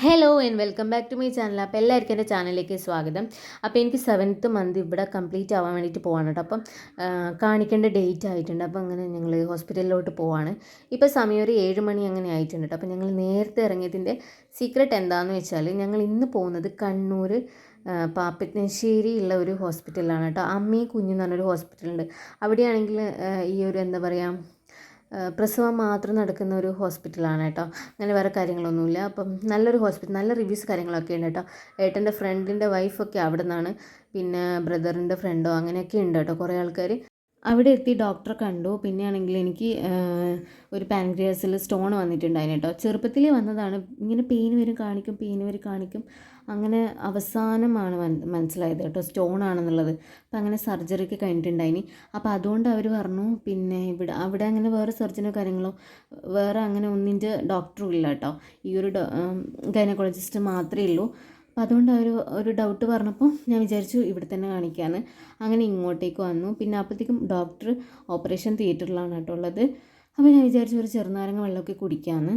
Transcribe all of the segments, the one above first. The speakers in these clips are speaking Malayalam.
Hello and welcome back to my channel അപ്പോൾ എല്ലാവർക്കും എന്റെ ചാനലിലേക്ക് സ്വാഗതം. അപ്പോൾ എനിക്ക് സെവൻത്ത് മന്ത് ഇവിടെ കംപ്ലീറ്റ് ആവാൻ വേണ്ടിയിട്ട് പോവാണ് കേട്ടോ. അപ്പം കാണിക്കേണ്ട ഡേറ്റ് ആയിട്ടുണ്ട്. അപ്പോൾ അങ്ങനെ ഞങ്ങൾ ഹോസ്പിറ്റലിലോട്ട് പോവാണ്. ഇപ്പോൾ സമയം ഒരു ഏഴ് മണി അങ്ങനെ ആയിട്ടുണ്ട് കേട്ടോ. അപ്പോൾ ഞങ്ങൾ നേരത്തെ ഇറങ്ങിയതിന്റെ സീക്രട്ട് എന്താണെന്ന് വെച്ചാൽ ഞങ്ങൾ ഇന്ന് പോകുന്നത് കണ്ണൂർ ആ, പാപ്പനശ്ശേരിയുള്ള ഒരു ഹോസ്പിറ്റലാണ് കേട്ടോ. അമ്മയും കുഞ്ഞു എന്ന് പറഞ്ഞൊരു ഹോസ്പിറ്റലുണ്ട് അവിടെയാണെങ്കിൽ ഈ ഒരു എന്താ പറയുക പ്രസവം മാത്രം നടക്കുന്ന ഒരു ഹോസ്പിറ്റലാണ് കേട്ടോ. അങ്ങനെ വേറെ കാര്യങ്ങളൊന്നുമില്ല. അപ്പം നല്ലൊരു ഹോസ്പിറ്റൽ നല്ല റിവ്യൂസ് കാര്യങ്ങളൊക്കെ ഉണ്ട് കേട്ടോ. ഏട്ടന്റെ ഫ്രണ്ടിന്റെ വൈഫൊക്കെ അവിടെ നിന്നാണ് പിന്നെ ബ്രദറിന്റെ ഫ്രണ്ടോ അങ്ങനെയൊക്കെ ഉണ്ട് കേട്ടോ കുറേ ആൾക്കാർ അവിടെ എത്തി ഡോക്ടറെ കണ്ടു. പിന്നെയാണെങ്കിൽ എനിക്ക് ഒരു പാൻക്രിയാസിൽ സ്റ്റോൺ വന്നിട്ടുണ്ടായിരുന്നു കേട്ടോ ചെറുപ്പത്തിൽ വന്നതാണ്. ഇങ്ങനെ പെയിൻ വരും കാണിക്കും പെയിൻ വരും കാണിക്കും. അങ്ങനെ അവസാനമാണ് മനസ്സിലായത് കേട്ടോ സ്റ്റോൺ ആണെന്നുള്ളത്. അപ്പം അങ്ങനെ സർജറി ഒക്കെ കഴിഞ്ഞിട്ടുണ്ടായിനി. അപ്പോൾ അതുകൊണ്ട് അവർ പറഞ്ഞു പിന്നെ ഇവിടെ അവിടെ അങ്ങനെ വേറെ സർജനോ കാര്യങ്ങളോ വേറെ അങ്ങനെ ഒന്നിന്റെ ഡോക്ടറും ഇല്ല കേട്ടോ ഈ ഒരു ഗൈനക്കോളജിസ്റ്റ് മാത്രമേ ഉള്ളൂ. അപ്പോൾ അതുകൊണ്ട് അവർ ഒരു ഡൗട്ട് പറഞ്ഞപ്പോൾ ഞാൻ വിചാരിച്ചു ഇവിടെ തന്നെ കാണിക്കാമെന്ന് അങ്ങനെ ഇങ്ങോട്ടേക്ക് വന്നു. പിന്നെ അപ്പോഴത്തേക്കും ഡോക്ടർ ഓപ്പറേഷൻ തിയേറ്ററിലാണ് കേട്ടോ ഉള്ളത്. അപ്പോൾ ഞാൻ വിചാരിച്ചു ഒരു ചെറുനാരങ്ങ വെള്ളമൊക്കെ കുടിക്കാമെന്ന്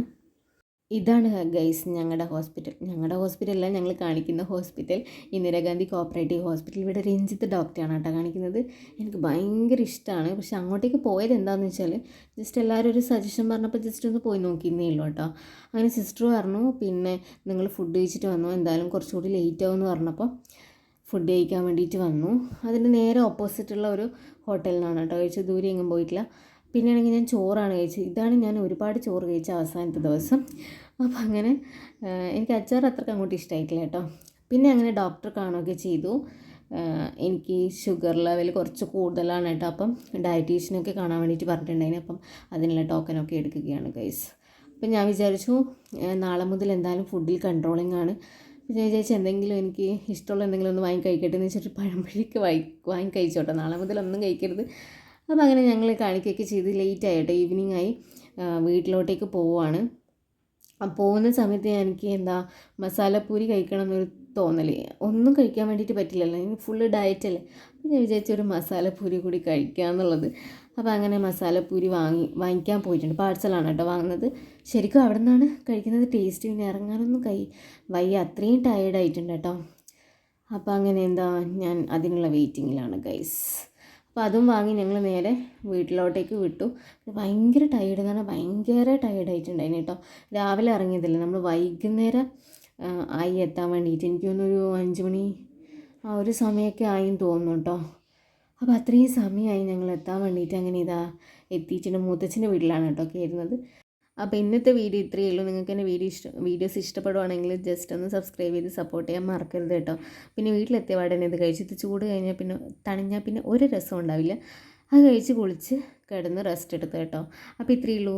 ഇതാണ് ഗൈസ് ഞങ്ങളുടെ ഹോസ്പിറ്റൽ ഞങ്ങളുടെ ഹോസ്പിറ്റലല്ല ഞങ്ങൾ കാണിക്കുന്ന ഹോസ്പിറ്റൽ ഇന്ദിരാഗാന്ധി കോപ്പറേറ്റീവ് ഹോസ്പിറ്റൽ ഇവിടെ രഞ്ജിത്ത് ഡോക്ടറാണ് കേട്ടോ കാണിക്കുന്നത്. എനിക്ക് ഭയങ്കര ഇഷ്ടമാണ് പക്ഷെ അങ്ങോട്ടേക്ക് പോയത് എന്താണെന്ന് വെച്ചാൽ ജസ്റ്റ് എല്ലാവരും ഒരു സജഷൻ പറഞ്ഞപ്പോൾ ജസ്റ്റ് ഒന്ന് പോയി നോക്കിയിരുന്നേ ഉള്ളൂ കേട്ടോ. അങ്ങനെ സിസ്റ്റർ പറഞ്ഞു പിന്നെ നിങ്ങൾ ഫുഡ് കഴിച്ചിട്ട് വന്നു? എന്തായാലും കുറച്ചുകൂടി ലേറ്റ് എന്ന് പറഞ്ഞപ്പോൾ ഫുഡ് കഴിക്കാൻ വേണ്ടിയിട്ട് വന്നു. അതിന്റെ നേരെ ഓപ്പോസിറ്റുള്ള ഒരു ഹോട്ടലിനാണ് കേട്ടോ കഴിച്ചത്. ദൂരെ എങ്ങും പോയിട്ടില്ല. പിന്നെയാണെങ്കിൽ ഞാൻ ചോറാണ് കഴിച്ചത്. ഇതാണ് ഞാൻ ഒരുപാട് ചോറ് കഴിച്ച അവസാനത്തെ ദിവസം. അപ്പോൾ അങ്ങനെ എനിക്ക് അച്ചാർ അത്രയ്ക്ക് അങ്ങോട്ട് ഇഷ്ടമായിട്ടില്ല കേട്ടോ. പിന്നെ അങ്ങനെ ഡോക്ടർ കാണുകയൊക്കെ ചെയ്തു. എനിക്ക് ഷുഗർ ലെവൽ കുറച്ച് കൂടുതലാണ് കേട്ടോ. അപ്പം ഡയറ്റീഷ്യനൊക്കെ കാണാൻ വേണ്ടിയിട്ട് പറഞ്ഞിട്ടുണ്ടായിരുന്നു. അപ്പം അതിനുള്ള ടോക്കനൊക്കെ എടുക്കുകയാണ് ഗൈസ് അപ്പം ഞാൻ വിചാരിച്ചു നാളെ മുതൽ എന്തായാലും ഫുഡിൽ കൺട്രോളിങ് ആണ്. പിന്നെ വിചാരിച്ചു എന്തെങ്കിലും എനിക്ക് ഇഷ്ടമുള്ള എന്തെങ്കിലും ഒന്ന് വാങ്ങി കഴിക്കട്ടെ എന്ന് വെച്ചിട്ട് പഴംപൊരിക്ക് വായി വാങ്ങി കഴിച്ചോട്ടെ നാളെ മുതൽ ഒന്നും കഴിക്കരുത്. അപ്പോൾ അങ്ങനെ ഞങ്ങൾ കാണിക്കുകയൊക്കെ ചെയ്ത് ലേറ്റ് ആയിട്ടോ ഈവനിങ് ആയി. വീട്ടിലോട്ടേക്ക് പോവുകയാണ്. പോകുന്ന സമയത്ത് എനിക്ക് എന്താ മസാലപ്പൂരി കഴിക്കണം എന്നൊരു തോന്നൽ ഒന്നും കഴിക്കാൻ വേണ്ടിയിട്ട് പറ്റില്ലല്ലോ. എനിക്ക് ഫുള്ള് ഡയറ്റ് അല്ലേ? അപ്പോൾ ഞാൻ വിചാരിച്ചു ഒരു മസാലപ്പൂരി കൂടി കഴിക്കുക എന്നുള്ളത്. അപ്പോൾ അങ്ങനെ മസാലപ്പൂരി വാങ്ങി വാങ്ങിക്കാൻ പോയിട്ടുണ്ട്. പാഴ്സലാണ് കേട്ടോ വാങ്ങുന്നത്. ശരിക്കും അവിടെ നിന്നാണ് കഴിക്കുന്നത്. ടേസ്റ്റ് പിന്നെ ഇറങ്ങാനൊന്നും കൈ വയ്യ. അത്രയും ടയേർഡ് ആയിട്ടുണ്ട് കേട്ടോ. അപ്പോൾ അങ്ങനെ എന്താ ഞാൻ അതിനുള്ള വെയിറ്റിങ്ങിലാണ് ഗൈസ് അപ്പോൾ അതും വാങ്ങി ഞങ്ങൾ നേരെ വീട്ടിലോട്ടേക്ക് വിട്ടു. ഭയങ്കര ടയേർഡ് എന്ന് പറഞ്ഞാൽ ഭയങ്കര ടയേർഡ് ആയിട്ടുണ്ടായിരുന്നു കേട്ടോ രാവിലെ ഇറങ്ങിയതല്ലേ നമ്മൾ വൈകുന്നേരം ആയി എത്താൻ വേണ്ടിയിട്ട് എനിക്ക് ഒരു അഞ്ച് മണി ആ ഒരു സമയമൊക്കെ ആയിന്ന് തോന്നുന്നു കേട്ടോ അപ്പോൾ അത്രയും സമയമായി ഞങ്ങൾ എത്താൻ വേണ്ടിയിട്ട് അങ്ങനെ ഇതാ എത്തിയിട്ടുണ്ട്. മൂത്തച്ഛന്റെ വീട്ടിലാണ് കേട്ടോ കയറുന്നത്. അപ്പോൾ ഇന്നത്തെ വീഡിയോ ഇത്രയേ ഉള്ളൂ. നിങ്ങൾക്ക് എന്റെ വീഡിയോ ഇഷ്ടം വീഡിയോസ് ഇഷ്ടപ്പെടുവാണെങ്കിൽ ജസ്റ്റ് ഒന്ന് സബ്സ്ക്രൈബ് ചെയ്ത് സപ്പോർട്ട് ചെയ്യാൻ മറക്കരുത് കേട്ടോ. പിന്നെ വീട്ടിലെത്തിയ പാടനെ ഇത് കഴിച്ചിട്ട് ചൂട് കഴിഞ്ഞാൽ പിന്നെ തണിഞ്ഞാൽ പിന്നെ ഒരു രസം ഉണ്ടാവില്ല. അത് കഴിച്ച് കുളിച്ച് കിടന്ന് റെസ്റ്റ് എടുത്ത് കേട്ടോ. അപ്പോൾ ഇത്രയേ ഉള്ളൂ.